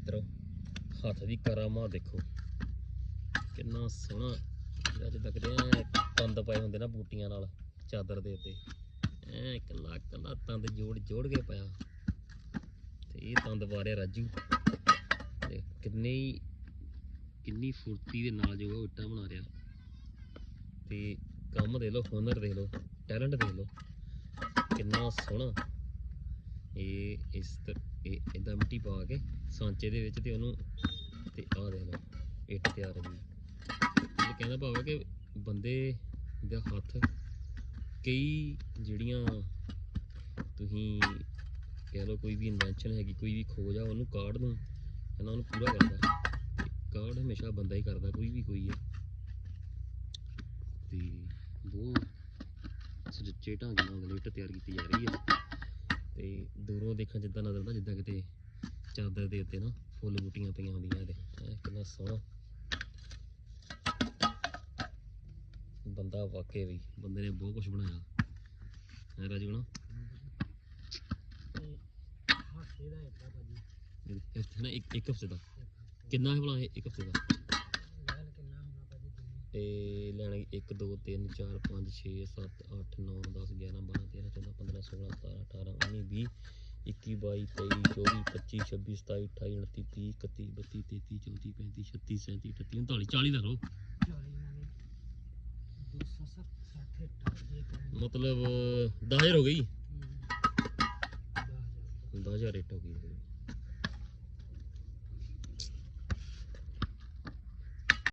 ਮਿੱਤਰੋ, ਹੱਥ ਦੀ ਕਰਾਮਾ ਦੇਖੋ। ਕਿੰਨਾ ਸੋਹਣਾ ਜਿਹੜਾ ਜਿੱਦਾਂ ਕਿਤੇ ਐਂ ਤੰਦ ਪਏ ਹੁੰਦੇ ਨਾ ਬੂਟੀਆਂ ਨਾਲ, ਚਾਦਰ ਦੇ ਉੱਤੇ। ਐ ਕੱਲਾ ਕੱਲਾ ਤੰਦ ਜੋੜ ਜੋੜ ਕੇ ਪਿਆ ਤੇ ਇਹ ਤੰਦ ਵਾਰਿਆ ਰਾਜੂ। ਤੇ ਕਿੰਨੀ ਕਿੰਨੀ ਫੁਰਤੀ ਦੇ ਨਾਲ ਜੋ ਉਹ ਇੱਟਾਂ ਬਣਾ ਰਿਹਾ। ਤੇ ਕੰਮ ਦੇ ਲੋ ਹੁਨਰ ਦੇ ਲੋ ਟੈਲੈਂਟ ਦੇ ਲੋ ਕਿੰਨਾ ਸੋਹਣਾ। ਇਹ ਇਸ ਤ- ਇਹ ਇਦਾਂ ਮਿੱਟੀ ਪਾ ਕੇ ਸਾਂਚੇ ਦੇ ਵਿੱਚ ਤੇ ਉਹਨੂੰ ਤੇ ਆ ਦੇ ਲੋ ਇੱਟ ਤਿਆਰ ਹੋ ਗਈ। ਇਹ ਕਹਿੰਦਾ ਭਾਵੇਂ ਕਿ ਬੰਦੇ ਦਾ ਹੱਥ ਕਈ ਜਿਹੜੀਆਂ ਤੁਸੀਂ ਕਹਿ ਲਓ ਕੋਈ ਵੀ ਇਨਵੈਂਸ਼ਨ ਹੈਗੀ, ਕੋਈ ਵੀ ਖੋਜ ਆ, ਉਹਨੂੰ ਕਾਢ ਨੂੰ ਕਹਿੰਦਾ ਉਹਨੂੰ ਪੂਰਾ ਕਰਦਾ। ਤੇ ਕਾਢ ਹਮੇਸ਼ਾ ਬੰਦਾ ਹੀ ਕਰਦਾ, ਕੋਈ ਵੀ ਕੋਈ ਹੈ ਤੇ ਬਹੁਤ ਸੁਚੱਜੇ ਢੰਗ ਨਾਲ ਲਿਟ ਤਿਆਰ ਕੀਤੀ ਜਾ ਰਹੀ ਹੈ ਤੇ ਦੂਰੋਂ ਦੇਖਣ ਜਿੱਦਾਂ ਨਜ਼ਰ ਆਉਂਦਾ, ਜਿੱਦਾਂ ਕਿਤੇ ਚਾਦਰ ਦੇ ਉੱਤੇ ਨਾ ਫੁੱਲ ਬੂਟੀਆਂ ਪਈਆਂ ਹੁੰਦੀਆਂ ਤੇ ਕਿੰਨਾ ਸੋਹਣਾ। ਬੰਦਾ ਵਾਕਈ ਵੀ ਬੰਦੇ ਨੇ ਬਹੁਤ ਕੁਝ ਬਣਾਇਆ। ਹੈ, ਰਾਜੂ ਨਾ ਨਾ ਇੱਕ ਇੱਕ ਹਫ਼ਤੇ ਦਾ। ਕਿੰਨਾ ਹੈ ਭਲਾ ਇਹ ਇੱਕ ਹਫ਼ਤੇ ਦਾ? ਲੈਣ ਕਿੰਨਾ ਹੋਣਾ ਭਾਜੀ ਤੁਸੀਂ ਤੇ ਲੈਣਗੇ 1 2 3 4 5 6 7 8 9 10 11 12 13 14 15 16 17 18 19 20 21 22 23 24 25 26 27 28 29 30 31 32 33 34 35 36 37 38 39 40 ਦਾ ਲਓ 40 ਨਾਲੇ 260 ਇੱਟਾ ਦੇ ਕਰਨ ਮਤਲਬ 10000 ਹੋ ਗਈ? 10000 10000 ਰੇਟ ਹੋ ਗਈ।